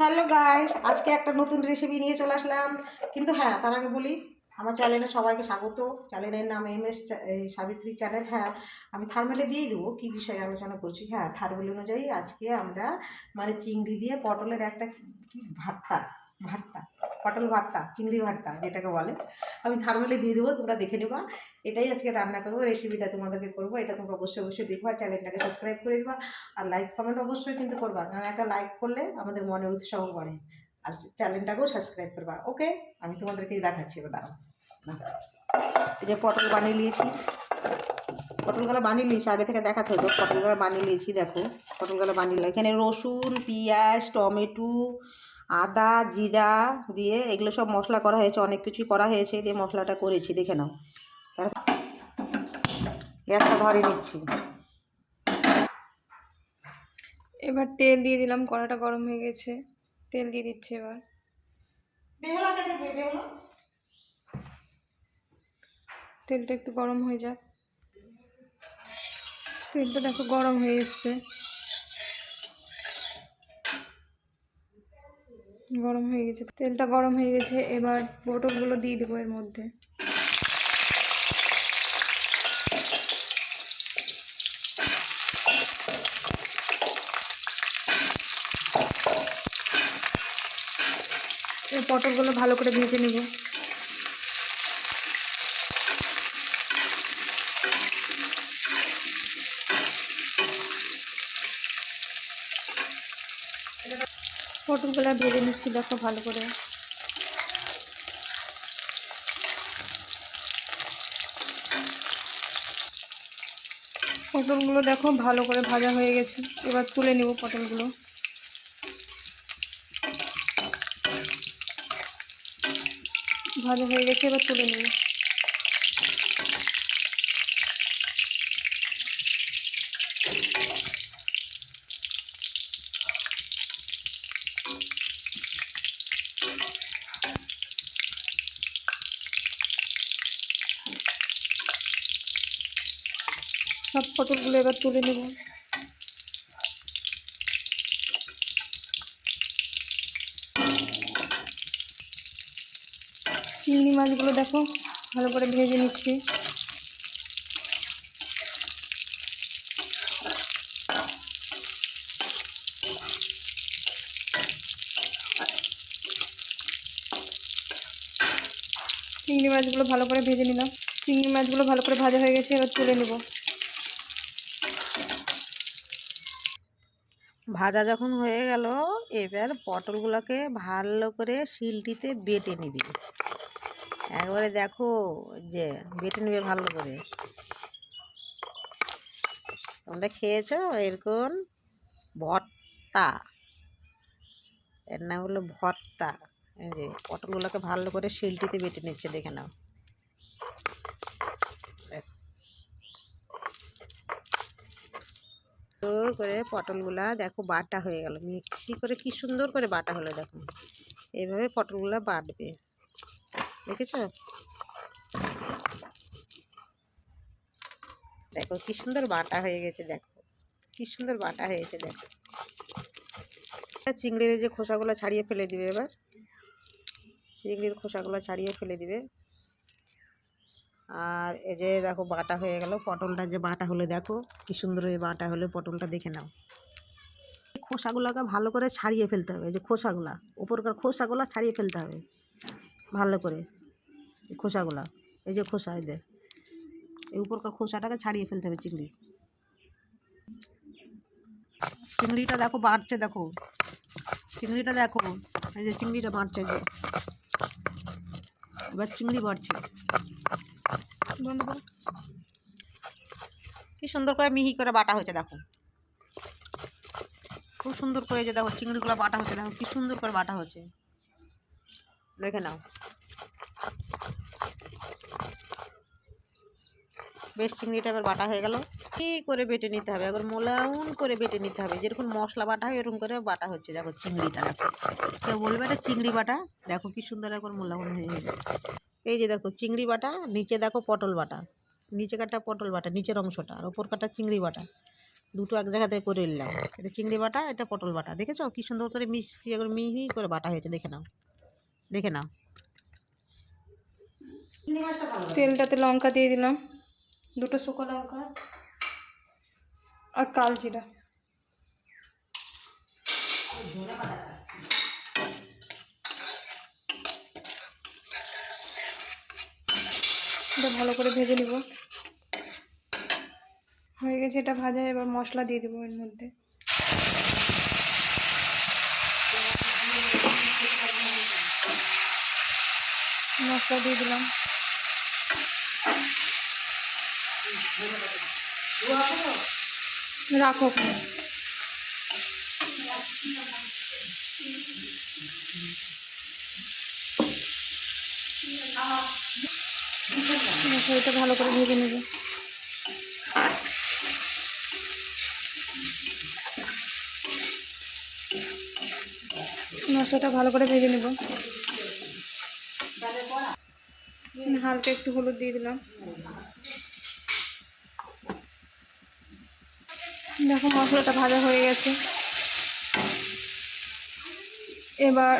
Hello guys, আজকে একটা নতুন রেসিপি নিয়ে চলে আসলাম। কিন্তু হ্যাঁ তার আগে বলি, আমার চ্যানেলে সবাইকে স্বাগত। চ্যানেলের নাম এম এস সাবিত্রী চ্যানেল হ্যাঁ আমি থার্মেলে দিয়েই দেবো, কী বিষয়ে আলোচনা করছি। হ্যাঁ থার্মেল অনুযায়ী আজকে আমরা মানে চিংড়ি দিয়ে পটলের একটা কি ভর্তা ভর্তা। পটল ভর্তা, চিংড়ি ভর্তা যেটাকে বলে, আমি থার্মেলে দিয়ে দেবো, তোমরা দেখে নেবা। এটাই আজকে রান্না করব রেসিপিটা তোমাদেরকে করব, এটা তোমরা অবশ্যই অবশ্যই দেখবা চ্যানেলটাকে সাবস্ক্রাইব করে দেবা, আর লাইক কমেন্ট অবশ্যই কিন্তু করবা, কারণ একটা লাইক করলে আমাদের মনের উৎসাহ বাড়ে। আর চ্যানেলটাকেও সাবস্ক্রাইব করবা ওকে আমি তোমাদেরকে দেখাচ্ছি, এবার দাঁড়াও। যে পটল বানিয়ে নিয়েছি। পটলগুলো বানিয়ে নিয়েছি, আগে থেকে দেখাতে হতো, পটলগুলো বানিয়ে নিয়েছি, দেখো। পটলগুলো বানিয়ে। এখানে রসুন, পেঁয়াজ, টমেটো আদা জিরা দিয়ে এগুলো সব মশলা করা হয়েছে অনেক কিছুই করা হয়েছে। দিয়ে মশলাটা করেছি দেখে নাও। তারপর গ্যাসটা ধরে নিচ্ছি। এবার তেল দিয়ে দিলাম কড়াটা গরম হয়ে গেছে। তেল দিয়ে দিচ্ছে এবার। তেলটা একটু গরম হয়ে যাক। তেলটা দেখো গরম হয়ে এসছে। গরম হয়ে গেছে। তেলটা গরম হয়ে গেছে, এবার পটলগুলো দিয়ে দেবো এর মধ্যে। পটলগুলো ভালো করে ভেজে নেব। পটলগুলো ভেজে নিচ্ছি, দেখো ভালো করে। পটলগুলো দেখো ভালো করে ভাজা হয়ে গেছে, এবার তুলে নেব পটলগুলো। ভাজা হয়ে গেছে, এবার তুলে নেব। সব পটলগুলো এবার তুলে নেব। চিংড়ি মাছগুলো দেখো, ভালো করে ভেজে নিচ্ছি। চিংড়ি মাছগুলো ভালো করে ভেজে নিলাম। চিংড়ি মাছগুলো ভালো করে ভাজা হয়ে গেছে, এবার তুলে নেব। ভাজা যখন হয়ে গেল, এবার পটলগুলোকে ভালো করে শিলটিতে বেটে নিবি। একবারে দেখো যে বেটে নিবে ভালো করে। তোমরা খেয়েছো? এরকম ভর্তা। এর নাম হলো ভর্তা। এই যে পটলগুলোকে ভালো করে শিলটিতে বেটে নিচ্ছে, দেখে নাও। সুন্দর করে পটলগুলা দেখো বাটা হয়ে গেল। মিক্সি করে কি সুন্দর করে বাটা হলো দেখো। এইভাবে পটলগুলা বাটবে। দেখেছ? দেখো কি সুন্দর বাটা হয়ে গেছে দেখো। কি সুন্দর বাটা হয়েছে দেখো। চিংড়ির যে খোসাগুলো ছাড়িয়ে ফেলে দিবে এবার। চিংড়ির খোসাগুলো ছাড়িয়ে ফেলে দিবে। আর এই যে দেখো বাটা হয়ে গেল, পটলটা যে বাটা হলে, দেখো কি সুন্দর এই বাটা হলে, পটলটা দেখে নাও। খোসাগুলোকে ভালো করে ছাড়িয়ে ফেলতে হবে, এই যে খোসাগুলা, উপরকার খোসাগুলো ছাড়িয়ে ফেলতে হবে, ভালো করে এই খোসাগুলা, এই যে খোসা যে, এই উপরকার খোসাটাকে ছাড়িয়ে ফেলতে হবে চিংড়ি। চিংড়িটা দেখো বাড়ছে, দেখো, চিংড়িটা দেখো, এই যে চিংড়িটা বাড়ছে যে। এবার চিংড়ি বাড়ছে। বন্ধ করো। কি সুন্দর করে মিহি করে বাটা হয়েছে, দেখো। খুব সুন্দর করে যে, দেখো, চিংড়িগুলো বাটা হচ্ছে দেখো, কি সুন্দর করে বাটা হচ্ছে দেখে নাও। বেশ চিংড়িটা এবার বাটা হয়ে গেল। কি করে বেটে নিতে হবে? এবার মোলাউন করে বেটে নিতে হবে। যেরকম মশলা বাটা হয়, এরকম করে বাটা হচ্ছে, দেখো, চিংড়িটা, দেখো। কেউ বলবে এটা চিংড়ি বাটা? দেখো, কি সুন্দর একবার মোলাউন হয়ে গেছে। এই যে দেখো চিংড়ি বাটা, নিচে দেখো পটল বাটা। নিচে কাটা পটল বাটা, নিচের অংশটা, আর ওপর কাটা চিংড়ি বাটা। দুটো এক জায়গাতে করে নিলাম। এটা চিংড়ি বাটা, এটা পটল বাটা। দেখেছ? কি সুন্দর করে মিষ্টি করে, মিহি করে বাটা হয়েছে, দেখে নাও। দেখে নাও। তেলটাতে লঙ্কা দিয়ে দিলাম। দুটো শুকনো লঙ্কা আর কাল জিরা এটা ভালো করে ভেজে নিব। হয়ে গেছে, এটা ভাজা, এবার মশলা দিয়ে দেবো এর মধ্যে। মশলা দিয়ে দিলাম। রাখো। মশলাটা ভালো করে ভেজে নেবে। মশলাটা ভালো করে ভেজে নেব। হালকা একটু হলুদ দিয়ে দিলাম। দেখো মশলাটা ভাজা হয়ে গেছে। এবার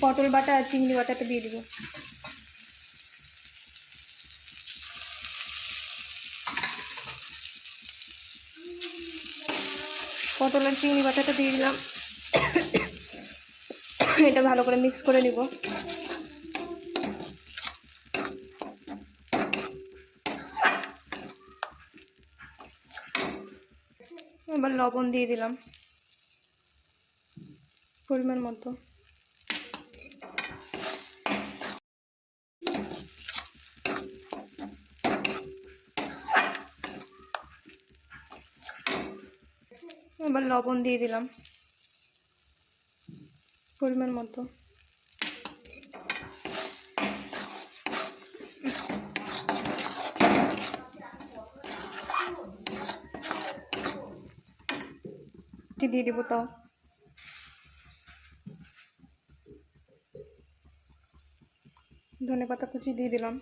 পটল বাটা আর চিংড়ি বাটাটা দিয়ে দিব। পটল আর চিংড়ি বাটাটা দিয়ে দিলাম। এটা ভালো করে মিক্স করে নিব। এবার লবণ দিয়ে দিলাম। পরিমাণ মতো। এবার লবণ দিয়ে দিলাম। পরিমাণ মতো। দিয়ে দিব তাও। ধনে পাতা কুচি দিয়ে দিলাম।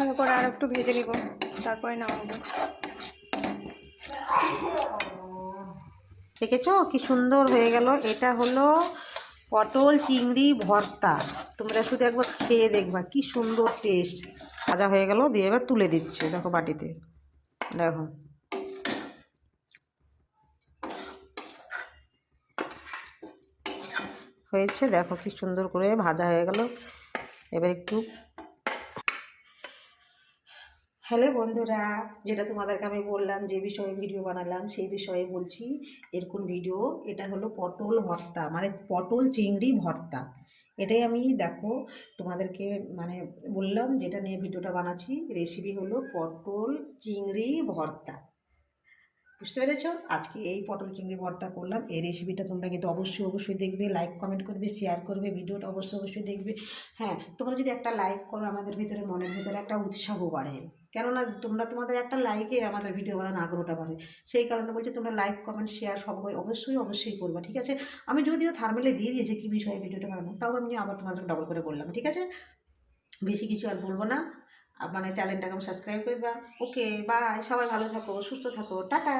ভালো করে আর একটু ভেজে নিব, তারপরে নামাবো। দেখেছ কি সুন্দর হয়ে গেল? এটা হলো পটল চিংড়ি ভর্তা। তোমরা শুধু একবার খেয়ে দেখবা, কি সুন্দর টেস্ট ভাজা হয়ে গেল, দিয়ে এবার তুলে দিচ্ছে, দেখো বাটিতে। দেখো। হয়েছে, দেখো কি সুন্দর করে ভাজা হয়ে গেল। এবার একটু হ্যালো বন্ধুরা, যেটা তোমাদেরকে আমি বললাম, যে বিষয়ে ভিডিও বানালাম, সেই বিষয়ে বলছি। এরকম ভিডিও এটা হলো পটল ভর্তা মানে পটল চিংড়ি ভর্তা। এটাই আমি দেখো তোমাদেরকে মানে বললাম, যেটা নিয়ে ভিডিওটা বানাচ্ছি। রেসিপি হলো পটল চিংড়ি ভর্তা। বুঝতে পেরেছ? আজকে এই পটল চিংড়ি ভর্তা করলাম। এই রেসিপিটা তোমরা কিন্তু অবশ্যই অবশ্যই দেখবে লাইক কমেন্ট করবে শেয়ার করবে ভিডিওটা অবশ্যই অবশ্যই দেখবে। হ্যাঁ তোমরা যদি একটা লাইক করো, আমাদের ভিতরে মনের ভিতরে একটা উৎসাহ বাড়ে। কেননা তোমরা তোমাদের একটা লাইকে আমাদের ভিডিও বানানোর আগ্রহটা বাড়ে। সেই কারণে বলছি তোমরা লাইক কমেন্ট শেয়ার সব অবশ্যই অবশ্যই করবা, ঠিক আছে? আমি যদিও থার্মেলে দিয়ে দিয়েছি কী বিষয়ে ভিডিওটা বানাবো তাও আমি আবার তোমাদের ডবল করে বললাম, ঠিক আছে? বেশি কিছু আর বলব না। মানে চ্যানেলটাকে আমি সাবস্ক্রাইব করে দেবা। ওকে বাই সবাই ভালো থাকো, সুস্থ থাকো, টাটা!